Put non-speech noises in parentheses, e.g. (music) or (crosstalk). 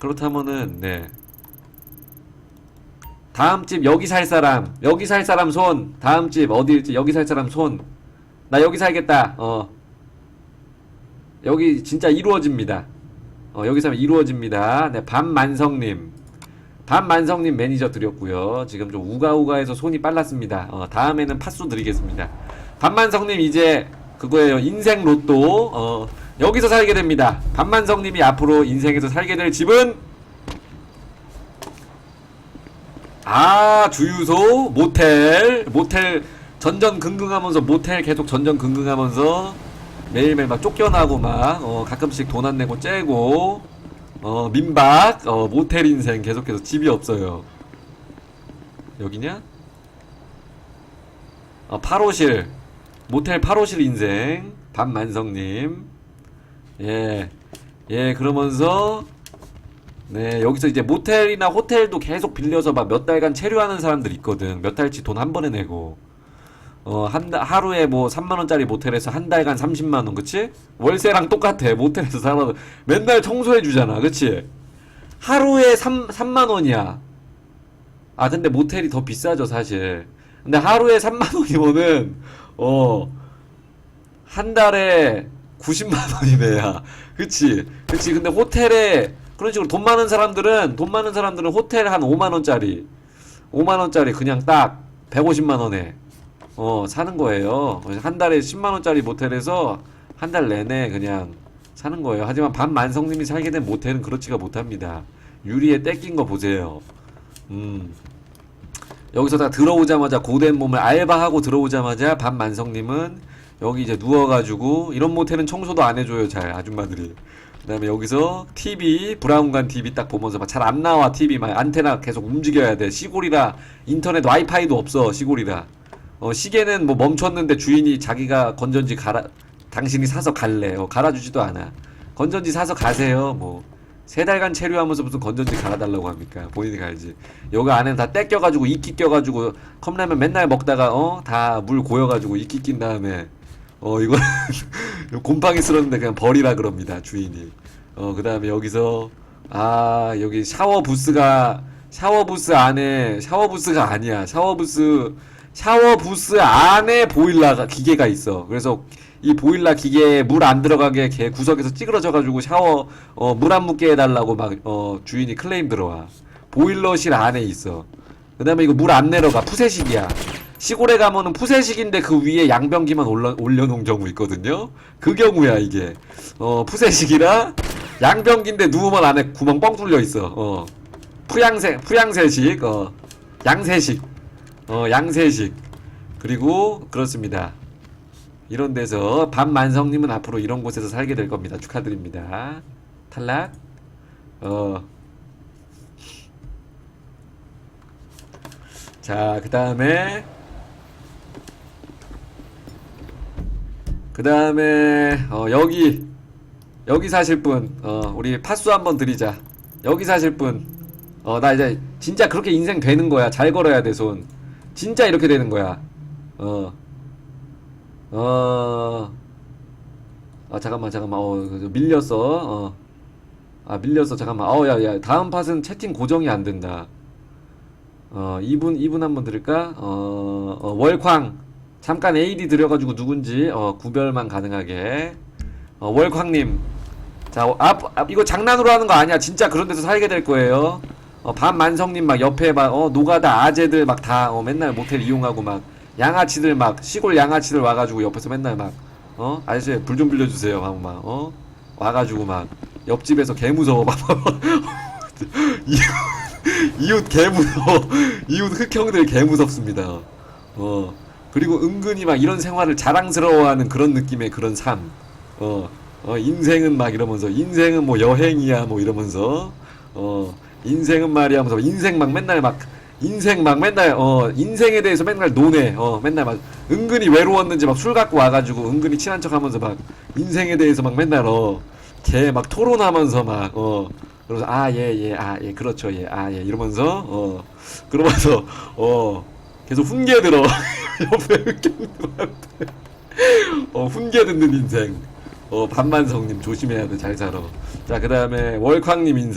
그렇다면은 네. 다음 집 여기 살 사람. 여기 살 사람 손. 다음 집 어디일지? 여기 살 사람 손. 나 여기 살겠다. 어. 여기 진짜 이루어집니다. 어 여기 살면 이루어집니다. 네 밤만성님. 밤만성님 매니저 드렸고요. 지금 좀 우가우가해서 손이 빨랐습니다. 어 다음에는 팥수 드리겠습니다. 밤만성님 이제 그거예요. 인생 로또. 어 여기서 살게 됩니다. 밤만성님이 앞으로 인생에서 살게 될 집은? 아 주유소 모텔 모텔 전전긍긍하면서 모텔 계속 전전긍긍하면서 매일매일 막 쫓겨나고 막 어, 가끔씩 돈 안 내고 째고 어 민박 어 모텔 인생 계속해서 집이 없어요. 여기냐? 어 8호실. 모텔 8호실 인생. 밤만성님 예 예, 그러면서 네, 여기서 이제 모텔이나 호텔도 계속 빌려서 막 몇 달간 체류하는 사람들 있거든. 몇 달치 돈 한 번에 내고. 어, 한, 달- 하루에 뭐 3만원짜리 모텔에서 한 달간 30만원, 그치? 월세랑 똑같아. 모텔에서 살아도 맨날 청소해주잖아. 그치? 하루에 3, 3만원이야. 아, 근데 모텔이 더 비싸죠, 사실. 근데 하루에 3만원이면은, 어, 한 달에 90만 원이네, 야. 그치? 그치? 근데 호텔에, 그런 식으로 돈 많은 사람들은, 돈 많은 사람들은 호텔 한 5만 원짜리, 5만 원짜리 그냥 딱 150만 원에, 어, 사는 거예요. 한 달에 10만 원짜리 모텔에서 한 달 내내 그냥 사는 거예요. 하지만 반만성님이 살게 된 모텔은 그렇지가 못합니다. 유리에 떼낀 거 보세요. 음. 여기서 다 들어오자마자 고된 몸을 알바하고 들어오자마자 반만성님은 여기 이제 누워가지고 이런 모텔은 청소도 안 해줘요 잘 아줌마들이. 그다음에 여기서 TV 브라운관 TV 딱 보면서 막 잘 안 나와 TV 막 안테나 계속 움직여야 돼. 시골이라 인터넷 와이파이도 없어 시골이라. 어 시계는 뭐 멈췄는데 주인이 자기가 건전지 갈아 당신이 사서 갈래. 어, 갈아주지도 않아. 건전지 사서 가세요 뭐. 세 달간 체류하면서 무슨 건전지 갈아달라고 합니까? 본인이 갈지. 여기 안에는 다 떼껴가지고 이끼 껴가지고 컵라면 맨날 먹다가 어 다 물 고여가지고 이끼 낀 다음에 어 이거 곰팡이 쓸었는데 그냥 버리라 그럽니다 주인이. 어 그 다음에 여기서 아 여기 샤워 부스가 샤워 부스 안에 샤워 부스가 아니야 샤워 부스 샤워 부스 안에 보일러가 기계가 있어. 그래서 이 보일러 기계에 물 안 들어가게 걔 구석에서 찌그러져 가지고 샤워 어, 물 안 묻게 해달라고 막 어, 주인이 클레임 들어와. 보일러실 안에 있어. 그 다음에 이거 물 안 내려가 푸세식이야. 시골에 가면은 푸세식인데 그 위에 양변기만 올려 올려놓은 경우 있거든요. 그 경우야 이게. 어 푸세식이라 양변기인데 누우면 안에 구멍 뻥 뚫려 있어. 어 푸양새 푸양새식 어 양새식 어 양새식 그리고 그렇습니다. 이런 데서 밤만성님은 앞으로 이런 곳에서 살게 될 겁니다. 축하드립니다. 탈락. 어. 자, 그 다음에. 그 다음에, 어, 여기. 여기 사실 분. 어, 우리 파수 한번 드리자. 여기 사실 분. 어, 나 이제 진짜 그렇게 인생 되는 거야. 잘 걸어야 돼, 손. 진짜 이렇게 되는 거야. 어. 어, 아, 잠깐만, 잠깐만, 어, 그, 밀렸어, 어. 아, 밀렸어, 잠깐만. 어, 야, 야, 다음 팟은 채팅 고정이 안 된다. 어, 이분, 이분 한번 들을까? 어, 어, 월쾅. 잠깐 AD 들여가지고 누군지, 어, 구별만 가능하게. 어, 월쾅님. 자, 어, 앞, 앞, 이거 장난으로 하는 거 아니야. 진짜 그런 데서 살게 될 거예요. 어, 밤만성님 막 옆에 막, 어, 노가다 아재들 막 다, 어, 맨날 모텔 이용하고 막, 양아치들 막, 시골 양아치들 와가지고 옆에서 맨날 막, 어, 아저씨 불 좀 빌려주세요. 하고 막, 어, 와가지고 막, 옆집에서 개 무서워. 막, (laughs) 이웃, 이웃 개 무서워. 이웃 흑형들 개 무섭습니다. 어, 그리고 은근히 막 이런 생활을 자랑스러워하는 그런 느낌의 그런 삶. 어, 어, 인생은 막 이러면서, 인생은 뭐 여행이야, 뭐 이러면서, 어, 인생은 말이야 하면서, 인생 막 맨날 막, 인생 막 맨날, 어, 인생에 대해서 맨날 논해, 어, 맨날 막, 은근히 외로웠는지 막 술 갖고 와가지고, 은근히 친한 척 하면서 막, 인생에 대해서 막 맨날, 어, 걔 막 토론하면서 막, 어, 그러면서, 아, 예, 예, 아, 예, 그렇죠, 예, 아, 예, 이러면서, 어, 그러면서, 어, 계속 훈계 들어. (laughs) 옆에 (laughs) 흑경들한테. 어, 훈계 듣는 인생. 어, 반만성님 조심해야 돼. 잘 살아. 자, 그 다음에 월쾅님 인생.